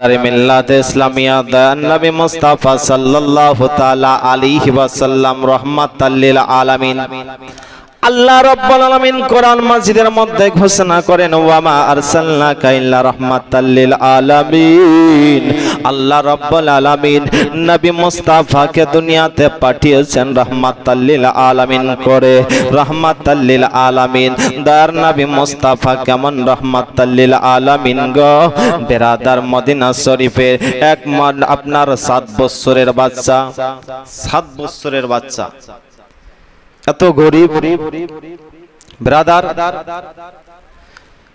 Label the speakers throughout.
Speaker 1: তারে মিল্লাত ইসলামিয়া দয়ান নবী মুস্তাফা সাল্লাল্লাহু তাআলা আলাইহি ওয়াসাল্লাম রাহমাতাল্লিল আলামিন। আল্লাহ রাব্বুল আলামিন কোরআন মাজিদের মধ্যে ঘোষণা করেন, ওয়ামা আরসালনাকা ইল্লা রাহমাতাল্লিল আলামিন। আল্লাহ রাব্বুল আলামিন নবী মুস্তাফাকে দুনিয়াতে পাঠিয়েছেন রাহমাতাল্লিল আলামিন করে। রাহমাতাল্লিল আলামিন, দয়ার নবী মুস্তাফা কেমন রাহমাতাল্লিল আলামিন গো? বেরাদার মদিনা শরীফের এক আপনার সাত বছরের বাচ্চা। সাত বছরের বাচ্চা। এত গরিব ব্রাদার,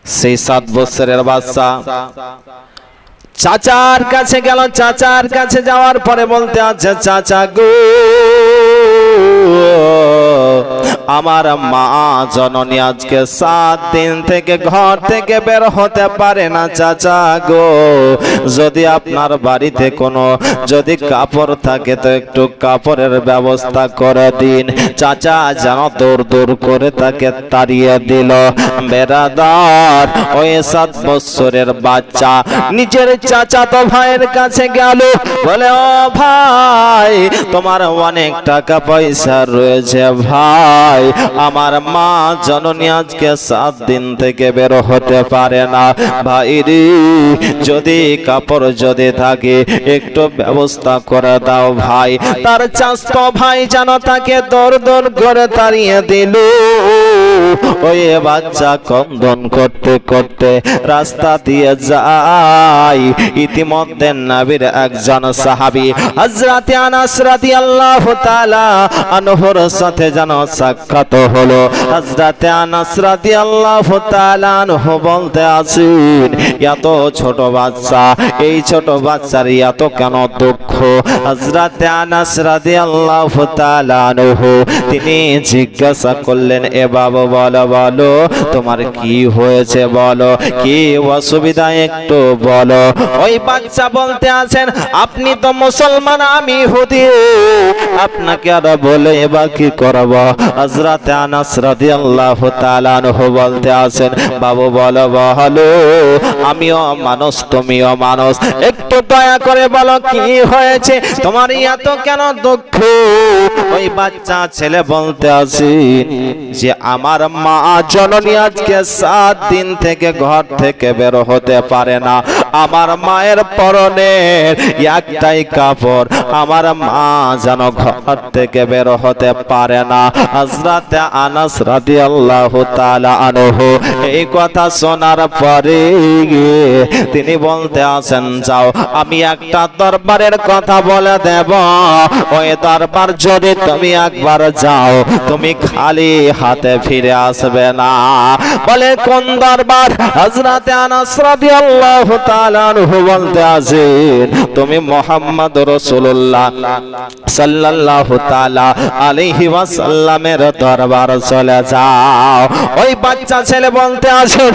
Speaker 1: সেই সাত বৎসরের বাচ্চা। চাচার কাছে গেল, চাচার কাছে যাওয়ার পরে বলতে আছে, চাচা গো। আমার মা জননী আজকে সাত দিন থেকে ঘর থেকে বের হতে পারে না, চাচা গো। যদি আপনার বাড়িতে কোনো, যদি কাপড় থাকে তো একটু কাপড়ের ব্যবস্থা করে দিন। চাচা যেন দৌড় দৌড় করে তাকে তাড়িয়ে দিল। বেড়াদার ওই সাত বছরের বাচ্চা নিজের চাচা তো ভাইয়ের কাছে গেল। বলে, ও ভাই, তোমার অনেক টাকা পয়সা রয়েছে ভাই। আমার মা জননী আজকে সাত দিন থেকে বের হতে পারে না। ভাই রে যদি কাপড় যদি থাকে, একটু ব্যবস্থা করে দাও ভাই। তার চাস্ত ভাই যেন তাকে দর দর করে তাড়িয়ে দিল। ওই বাচ্চা কন্দন করতে করতে রাস্তা দিয়ে ইতিমধ্যে একজন সাহাবী আনাস সাথে সাক্ষাৎ হলো। আনাস আনহু বলতে এত ছোট বাচ্চা, এই ছোট বাচ্চার এত কেন দুঃখ? হযরতে আনাস তিনি জিজ্ঞাসা করলেন, এ বাবা বলো বলো তোমার কি হয়েছে বলো? কি অসুবিধা একটু বলো। ওই বাচ্চা বলতে আছেন আপনি তো মুসলমান আমি হুদি আপনাকে আর বলে এবার কি করব? হযরত আনাস রাদিয়াল্লাহু তাআলা আনহু বলতে আছেন বাবু বলো বলো। আমিও মানুষ তুমিও মানুষ। একটু দয়া করে বলো কি হয়েছে? তোমার এত কেন দুঃখ? ওই বাচ্চা ছেলে বলতে আসি যে আমার মা জননী আজকে সাত দিন থেকে ঘর থেকে বের হতে পারে না। আমার মায়ের পরনের একটাই কাপড়। আমার মা যেন ঘর থেকে বের হতে পারে না। হযরতে আনাস রাদিয়াল্লাহু তাআলা আনহু এই কথা শোনার পরে তিনি বলতে আছেন যাও, আমি একটা দরবারের কথা বলে দেব। ওই দরবার যদি তুমি একবার যাও, তুমি খালি হাতে ফিরে আসবে না। বলে, কোন দরবার? হযরতে আনাস রাদিয়াল্লাহু তাআলা আনহু বলতে আছেন তুমি মোহাম্মদ রসুল্লাহ সাল্লাল্লাহু তাআলা আলাইহি দরবার চলে যাও। ওই বাচ্চা ছেলে বলতে আসে,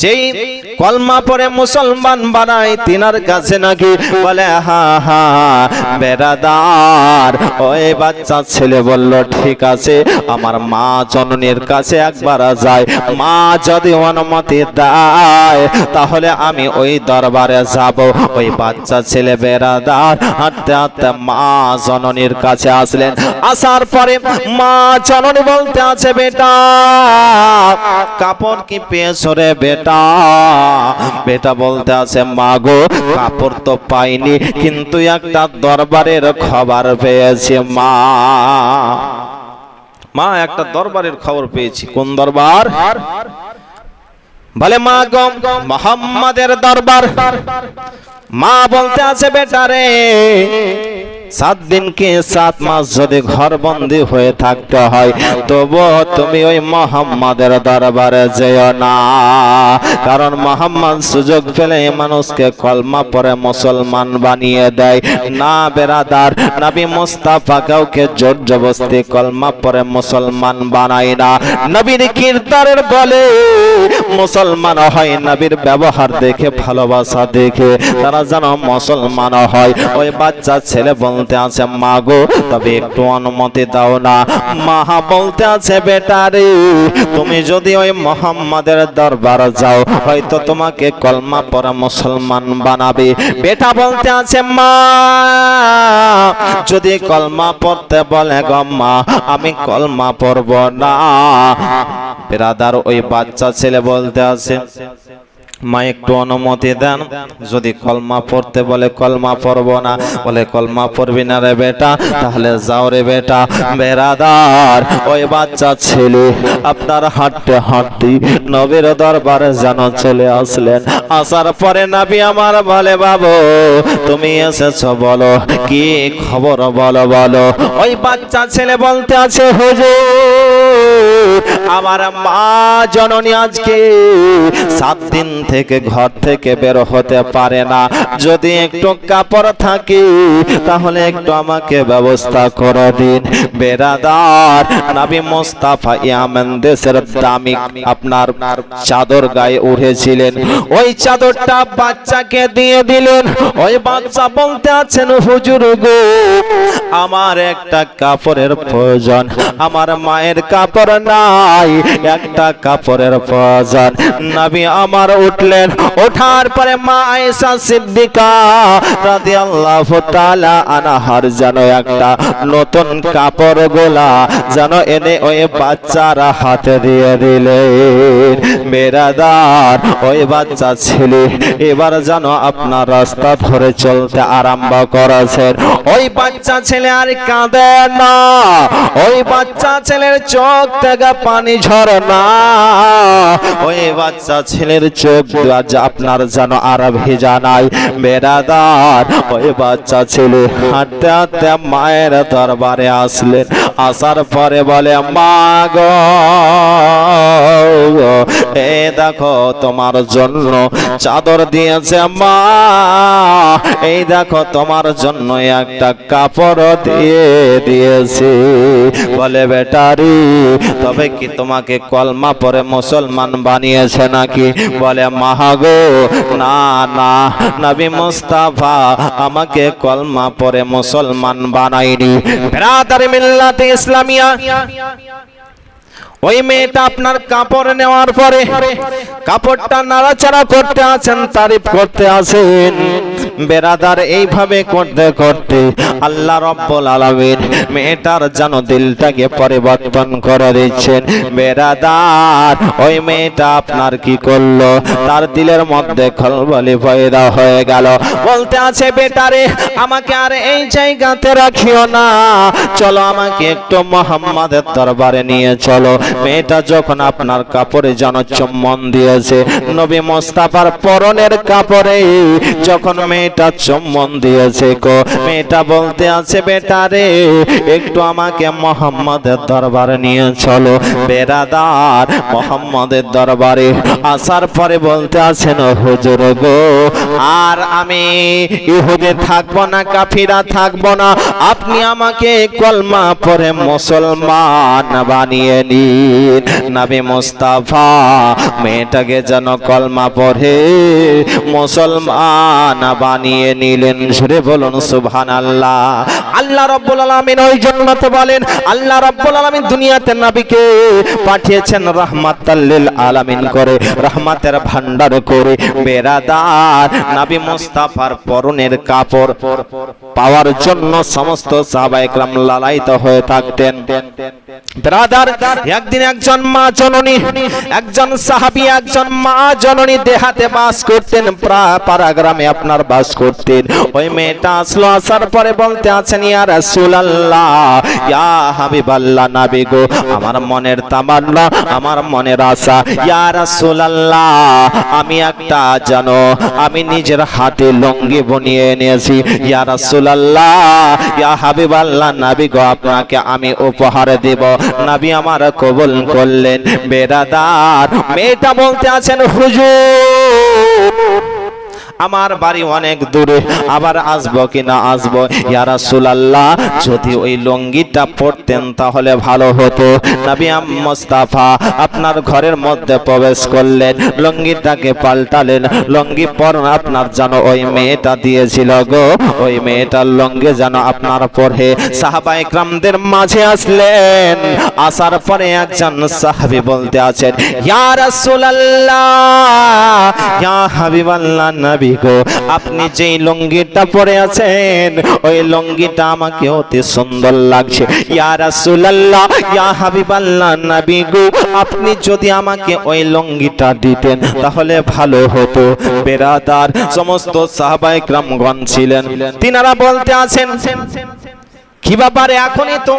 Speaker 1: যেই কলমা পরে মুসলমান বানাই তিনার কাছে নাকি বলে, হা হা বেড়াদার ওই বাচ্চা ছেলে বলল, ঠিক আছে, আমার মা জননীর কাছে একবার যায়। মা যদি অনুমতি দেয়, তাহলে আমি ওই দরবারে যাব। ওই বাচ্চা ছেলে বেড়াদার হাঁটতে হাঁটতে মা জননীর কাছে আসলেন। আসার পরে মা জননী বলতে আছে, বেটা, কাপড় কি পেয়েছ রে, বেটা? বেটা বলতে আছে মা গো কাপড় তো পাইনি, কিন্তু একটা দরবারের খবর পেয়েছি, মা। মা, একটা দরবারের খবর পেয়েছি। কোন দরবার? বলে মা গম মোহাম্মদের দরবার। মা বলতে আছে, বেটা রে সাত দিনকে সাত মাস যদি ঘর বন্দি হয়ে থাকতে হয় তবু তুমি ওই মোহাম্মদের দরবারে যেও না। কারণ মোহাম্মদ সুযোগ পেলে মানুষকে কলমা পরে মুসলমান বানিয়ে দেয়। না বেরাদার, নবী মুস্তাফা কাউকে জোর জবস্তি কলমা পরে মুসলমান বানায় না। নবীর কিরদারের বলে মুসলমান হয়, নবীর ব্যবহার দেখে, ভালোবাসা দেখে। তারা যেন মুসলমান হয়, ওই বাচ্চা ছেলে বল বলতে আছে, মা গো, তবে একটু অনুমতি দাও না। মা বলতে আছে বেটা রে তুমি যদি ওই মোহাম্মদের দরবার যাও, হয়তো তোমাকে কলমা পড়া মুসলমান বানাবে। বেটা বলতে আছে, মা, যদি কলমা পড়তে বলে গো, মা, আমি কলমা পড়ব না। বেরাদার, ওই বাচ্চা ছেলে বলতে আছে মা একটু অনুমতি দেন। যদি কলমা পড়তে বলে কলমা পড়ব না, বলে কলমা পড়বি না রে বেটা, তাহলে যাও রে বেটা। বেরাদার, ওই বাচ্চা ছেলে, আপনার হাঁটতে হাঁটতে নবীর দরবারে যেন চলে আসলেন। আসার পরে নাবি আমার বলে, বাবু, তুমি এসেছ, বলো, কি খবর বলো বলো। ওই বাচ্চা ছেলে বলতে আছে, হুজুর আমার মা জননী আজকে সাত দিন থেকে ঘর থেকে বের হতে পারে না। যদি একটু কাপড় থাকে, তাহলে একটু আমাকে ব্যবস্থা করে দিন। বেরাদার, নাবি মোস্তাফা ইয়ামেন দেশের দামি আপনার চাদর গায়ে উঠেছিলেন। ওই চাদরটা বাচ্চাকে দিয়ে দিলেন। ওই বাচ্চা বলতে আছেন, হুজুর গো, আমার একটা কাপড়ের প্রয়োজন। আমার মায়ের কাপড় নাই, একটা কাপড়ের প্রয়োজন। নবী আমার উঠলেন, ওঠার পরে মা আয়েশা সিদ্দিকা রাদিয়াল্লাহু তাআলা আনহার যেন একটা নতুন কাপড় গোলা যেন এনে ওই বাচ্চার হাতে দিয়ে দিলেন। বেরাদার, ওই বাচ্চা ছেলে, এবার যেন আপনার রাস্তা ধরে চলতে আরম্ভ করেছেন। ওই বাচ্চা ছেলে আর কাঁদে না, ওই বাচ্চা ছেলের চোখ থেকে পানি ঝরনা। ওই বাচ্চা ছেলের চোখ আপনার যেন আর ভেজা নাই। বেড়াদার, ওই বাচ্চা ছেলে হাঁটতে হাঁটতে মায়ের দরবারে আসলেন। আসার পরে বলে, মা গো, এ দেখো তোমার জন্য চাদর দিয়েছে মা। এই দেখো তোমার জন্য একটা কাপড় দিয়ে দিয়েছে। বলে, বেটারি তবে কি তোমাকে কলমা পরে মুসলমান বানিয়েছে নাকি? বলে মাহাগো না না। নবী মুস্তাফা আমাকে কলমা পরে মুসলমান বানাইনি ব্রাদার মিল্লাতে ইসলামিয়া। ওই মেয়েটা আপনার কাপড় নেওয়ার পরে, কাপড়টা নাড়াচাড়া করতে আছেন, তারিফ করতে আছেন। বেরাদার, এইভাবে করতে করতে আল্লাহ রব্বুল আলামিন মেয়েটার যেন দিলটাকে পরিবর্তন করে দিচ্ছেন। বেরাদার, ওই মেয়েটা আপনার কি করল? তার দিলের মধ্যে খলবলি পয়দা হয়ে গেল। বলতে আছে, বেটারে, আমাকে আর এই জায়গাতে রাখিও না। চলো আমাকে একটু মোহাম্মদের দরবারে নিয়ে চলো। মেয়েটা যখন আপনার কাপড়ে যেন চুম্বন দিয়েছে, নবী মোস্তাফার পরনের কাপড়ে, যখন মেয়েটা চুম্বন দিয়েছে কো মেয়েটা বলতে আছে, বেটা রে, একটু আমাকে মোহাম্মদের দরবারে নিয়ে চলো। বেরাদার মোহাম্মদের দরবারে আসার পরে বলতে আছেন হুজুর গো, আর আমি ইহুদে থাকব না, কাফিরা থাকব না। আপনি আমাকে কলমা পরে মুসলমান বানিয়ে নিন। নবী মুস্তাফা মেয়েটাকে যেন কলমা পড়ে মুসলমান বানিয়ে নিলেন। সুরে বলুন, সুবহানাল্লাহ। আল্লাহ রাব্বুল আলামিন ওই জন্যতে বলেন, আল্লাহ রাব্বুল আলামিন দুনিয়াতে নবীকে পাঠিয়েছেন রাহমাতাল লিল আলামিন করে, রহমাতের ভান্ডার করে, বেরাদার, নবী মুস্তাফার পরনের কাপড় পাওয়ার জন্য সমস্ত সাহাবা একরাম লালায়িত হয়ে থাকতেন। ব্রাদার, একদিন একজন মা জননী, একজন সাহাবী, একজন মা জননী দেহাতে বাস করতেন পাড়া গ্রামে আপনার বাস করতেন। ওই মেয়েটা আসলো, আসার পরে বলতে আছেন, ইয়া রাসূলুল্লাহ, ইয়া হাবিবাল্লাহ নবী গো, আমার মনের তামান্না, আমার মনের আশা। ইয়া রাসূলুল্লাহ, আমি একটা জানো, আমি নিজের হাতে লঙ্গি বনিয়ে এনেছি। ইয়া রাসূলুল্লাহ, ইয়া হাবিবাল্লাহ নবী গো, আপনাকে আমি উপহার দেব। নবী আমার কবুল করলেন। বেরাদার, মেয়েটা বলতে আছেন, হুজুর আমার বাড়ি অনেক দূরে, আবার আসব কি না আসব? ইয়া রাসূলুল্লাহ, যদি ওই লঙ্গিটা পরতেন তাহলে ভালো হতো। নবী মুস্তাফা আপনার ঘরের মধ্যে প্রবেশ করলেন, লঙ্গিটাকে পাল্টালেন। লঙ্গি পর আপনার জানো ওই মেয়েটা দিয়েছিল গো, ওই মেয়েটার লঙ্গে যেন আপনার পরে সাহাবা ইকরামদের মাঝে আসলেন। আসার পরে একজন সাহাবী বলতে আছেন, ইয়া রাসূলুল্লাহ, ইয়া হাবিবাল্লাহ নবী নবী গো, আপনি যেই লুঙ্গিটা পরে আছেন, ওই লুঙ্গিটা আমাকে অতি সুন্দর লাগছে। ইয়া রাসূলুল্লাহ, ইয়া হাবিবাল্লাহ নবী গো, আপনি যদি আমাকে ওই লুঙ্গিটা দিতেন, তাহলে ভালো হতো। বেরাদার, সমস্ত সাহাবায়ে کرامগণ ছিলেন। তিনারা বলতে আছেন, কি ব্যাপারে এখনই তো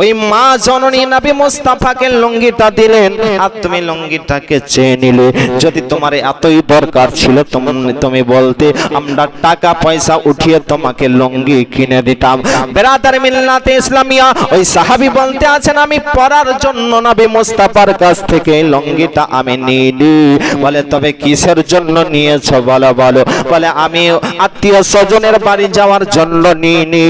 Speaker 1: ওই মা জননী নবী মুস্তাফাকে লুঙ্গিটা দিলেন, আর তুমি লুঙ্গিটাকে চেয়ে নিলে। যদি তোমার এতই দরকার ছিল, তুমি বলতে, আমরা টাকা পয়সা উঠিয়ে তোমাকে লুঙ্গি কিনে দিতাম। বেরাদার মিল্লাতে ইসলামিয়া, ওই সাহাবী বলতে আছেন, আমি পরার জন্য নাবি মুস্তাফার কাছ থেকে লুঙ্গিটা আমি নিইনি। বলে, তবে কিসের জন্য নিয়েছো? বলো বলো। বলে, আমি আত্মীয় স্বজনের বাড়ি যাওয়ার জন্য নিইনি।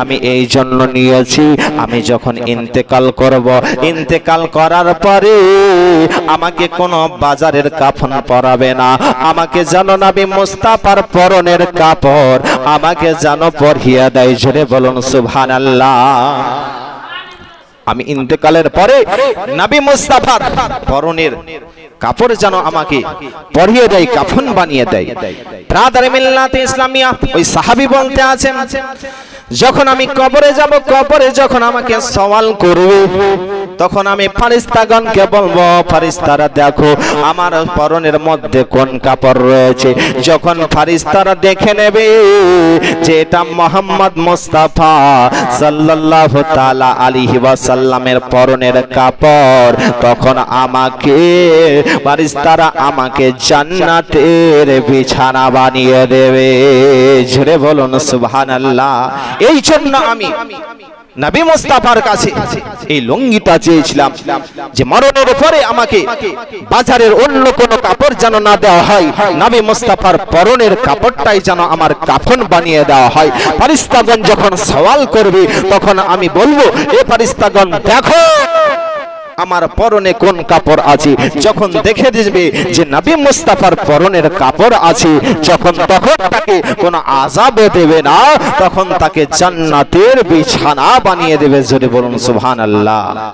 Speaker 1: আমি এই জন্য নিয়েছি। আমি যখন ইন্তেকাল করব, ইন্তেকাল করার পরে আমাকে কোনো বাজারের কাফন পরাবে না। আমাকে জানো নবী মুস্তাফার পরনের কাপড় আমাকে জানো পরিয়ে দেয়। জোরে বলুন, সুবহানাল্লাহ। আমি ইন্তেকালের পরে নবী মুস্তাফার পরনের কাপড় যেন আমাকে পরিয়ে দেয়, কাফন বানিয়ে দেয়। ব্রাদার মিল্লাতে ইসলামিয়া, ওই সাহাবী বলতে আছেন যখন আমি কবরে যাব, কবরে যখন আমাকে সওয়াল করবে, তখন আমি ফারিস্তাগণকে বলব ফারিস্তারা দেখো, আমার পরনের মধ্যে কোন কাপড় রয়েছে। যখন ফারিস্তারা দেখে নেবে যে এটা মোহাম্মদ মুস্তাফা সাল্লাল্লাহু তাআলা আলাইহি ওয়াসাল্লামের পরনের কাপড়, তখন আমাকে ফারিস্তারা আমাকে জান্নাতের বিছানা বানিয়ে দেবে। জোরে বলুন, সুবহানাল্লাহ। এই জন্য আমি নবী মুস্তাফার কাছে এই লুঙ্গিটা চেয়েছিলাম যে মরণের পরে আমাকে বাজারের অন্য কোন কাপড় যেন না দেওয়া হয়, নবী মুস্তাফার পরনের কাপড়টাই যেন আমার কাফন বানিয়ে দেওয়া হয়। ফারিস্তাগণ যখন সওয়াল করবে, তখন আমি বলব, এ ফারিস্তাগণ দেখো আমার পরনে কোন কাপড় আছে? যখন দেখে দিবে যে নবী মুস্তাফার পরনের কাপড় আছে, যখন তখন তাকে কোনো আজাব দেবে না, তখন তাকে জান্নাতের বিছানা বানিয়ে দেবে। জোরে বলুন, সুবহানাল্লাহ।